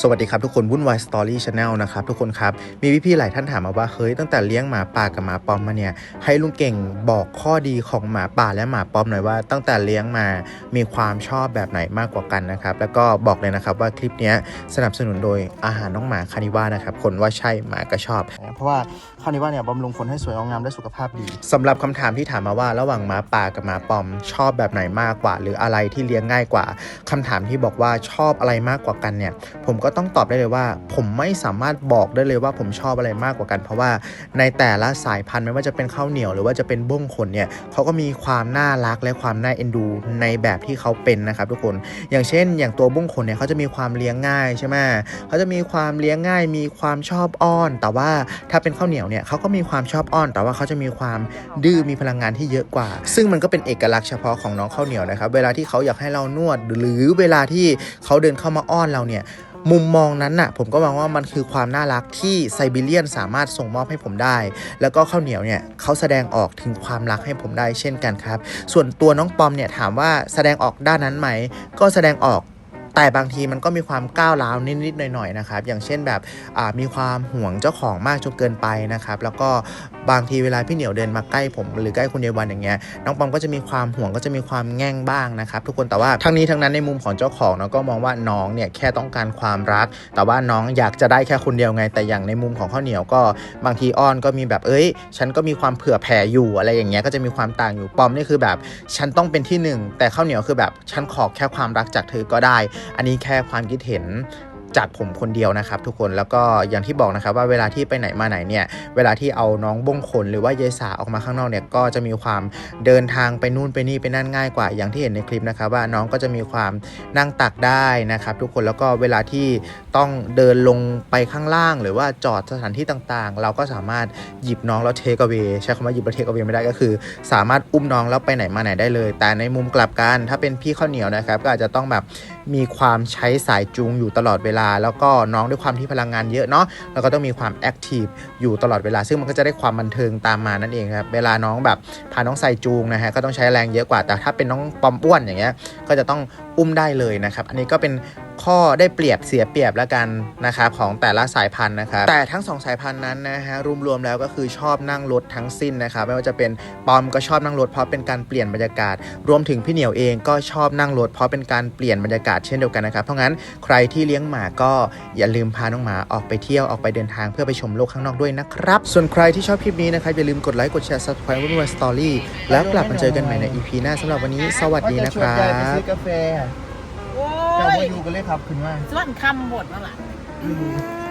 สวัสดีครับทุกคนวุ่นวายสตอรี่ชาแนลนะครับทุกคนครับ มีพี่ๆหลายท่านถามมาว่าเฮ้ยตั้งแต่เลี้ยงหมาป่ากับหมาปอมมาเนี่ยให้ลุงเก่งบอกข้อดีของหมาป่าและหมาปอมหน่อยว่า ตั้งแต่เลี้ยงมามีความชอบแบบไหนมากกว่ากันนะครับแล้วก็บอกเลยนะครับว่าคลิปเนี้ยสนับสนุนโดยอาหารน้องหมาคานิว่านะครับคนว่าใช่หมาก็ชอบ เพราะว่าคานิว่าเนี่ยบำรุงคนให้สวยงามและสุขภาพดีสำหรับคำถามที่ถามมาว่าระหว่างหมาป่ากับหมาปอม ชอบแบบไหนมากกว่า หรืออะไรที่เลี้ยงง่ายกว่าคำถามที่บอกว่าชอบอะไรมากกว่ากันเนี่ยผมก็ต้องตอบได้เลยว่า ผมไม่สามารถบอกได้เลยว่าผมชอบอะไรมากกว่ากัน เพราะว่าในแต่ละสายพันธุ์ไม่ว่าจะเป็นข้าวเหนียวหรือว่าจะเป็นบ้งขนเนี่ยเขาก็มีความน่ารักและความน่าเอ็นดูในแบบที่เขาเป็นนะครับทุกคนอย่างเช่น อย่างตัวบ้งขนเนี่ยเขาจะมีความเลี้ยงง่ายใช่ไหมเขาจะมีความเลี้ยงง่าย มีความชอบอ้อน แต่ว่าถ้าเป็นข้าวเหนียวเนี่ยเขาก็มีความชอบอ้อน แต่ว่าเขาจะมีความดื้อมีพลังงานที่เยอะกว่า ซึ่งมันก็เป็นเอกลักษณ์เฉพาะของน้องข้าวเหนียวนะครับเวลาที่เขาอยากให้เรานวด หรือเวลาที่เขาเดินเข้ามาอ้อนเราเนี่ย มุมมองนั้นน่ะผมก็มองว่ามันคือความน่ารักที่ไซบีเรียนสามารถส่งมอบให้ผมได้ แล้วก็ข้าวเหนียวเนี่ยเขาแสดงออกถึงความรักให้ผมได้เช่นกันครับ ส่วนตัวน้องปอมเนี่ยถามว่าแสดงออกด้านนั้นไหม ก็แสดงออก แต่บางทีมันก็มีความก้าวร้าวนิดๆหน่อยๆนะครับ อย่างเช่นแบบมีความห่วงเจ้าของมากจนเกินไปนะครับ แล้วก็บางทีเวลาพี่เหนียวเดินมาใกล้ผม หรือใกล้คุณเยายวันอย่างเงี้ยน้องปอมก็จะมีความห่วงก็จะมีความแง่งบ้างนะครับ ทุกคนแต่ว่าทั้งนี้ทั้งนั้นในมุมของเจ้าของเนาะก็มองว่าน้องเนี่ยแค่ต้องการความรัก แต่ว่าน้องอยากจะได้แค่คนเดียวไง แต่อย่างในมุมของข้าวเหนียวก็บางทีอ้อนก็มีแบบเอ้ย ฉันก็มีความเผื่อแผ่อยู่อะไรอย่างเงี้ยก็จะมีความต่างอยู่ปอมนี่คือแบบ ฉันต้องเป็นที่หนึ่งแต่ข้าวเหนียวคือแบบฉันขอแค่ความรักจากเธอก็ได้อันนี้แค่ความคิดเห็น จากผมคนเดียวนะครับ ทุกคนแล้วก็อย่างที่บอกนะครับว่าเวลาที่ไปไหนมาไหนเนี่ยเวลาที่เอาน้องบ้งขนหรือว่ายายสาออกมาข้างนอกเนี่ยก็จะมีความเดินทางไปนู่นไปนี่ไปนั่นง่ายกว่าอย่างที่เห็นในคลิปนะครับ ว่าน้องก็จะมีความนั่งตักได้นะครับ ทุกคนแล้วก็เวลาที่ต้องเดินลงไปข้างล่าง หรือว่าจอดสถานที่ต่างๆ เราก็สามารถหยิบน้องแล้วเทคเอา a y ใช้คำว่าหยิบแล้วเทคเอา a y ไม่ได้ก็คือ สามารถอุ้มน้องแล้วไปไหนมาไหนได้เลย แต่ในมุมกลับกันถ้าเป็นพี่ข้าวเหนียวนะครับ ก็อาจจะต้องแบบมีความใช้สายจูงอยู่ตลอดเวลาแล้วก็น้องด้วยความที่พลังงานเยอะเนาะแล้วก็ต้องมีความแอคทีฟอยู่ตลอดเวลา ซึ่งมันก็จะได้ความบันเทิงตามมานั่นเองครับเวลาน้องแบบพาน้องใส่จูงนะฮะก็ต้องใช้แรงเยอะกว่าแต่ถ้าเป็นน้องปอมอ้วนอย่างเงี้ยก็จะต้องอุ้มได้เลยนะครับอันนี้ก็เป็น ข้อได้เปรียบเสียเปรียบแล้วกันนะครับของแต่ละสายพันธุ์นะครับแต่ทั้งสองสายพันธุ์นั้นนะฮะรวมๆแล้วก็คือชอบนั่งรถทั้งสิ้นนะครับไม่ว่าจะเป็นปอมก็ชอบนั่งรถเพราะเป็นการเปลี่ยนบรรยากาศ รวมถึงพี่เหนียวเองก็ชอบนั่งรถเพราะเป็นการเปลี่ยนบรรยากาศเช่นเดียวกันนะครับเพราะงั้นใครที่เลี้ยงหมาก็อย่าลืมพาน้องหมาออกไปเที่ยวออกไปเดินทางเพื่อไปชมโลกข้างนอกด้วยนะครับส่วนใครที่ชอบคลิปนี้นะครับอย่าลืมกดไลค์กดแชร์ subscribe วุ่นวายสตอรี่แล้วกลับมาเจอกันใหม่ใน EP หน้าสำหรับวันนี้สวัสดีนะครัว่าจชวนยายไปบซื้อกาแฟโอ้เจ้ายมาอยู่กันเลยครับคุณว่าส่วนคำบทนั่นแหละอืม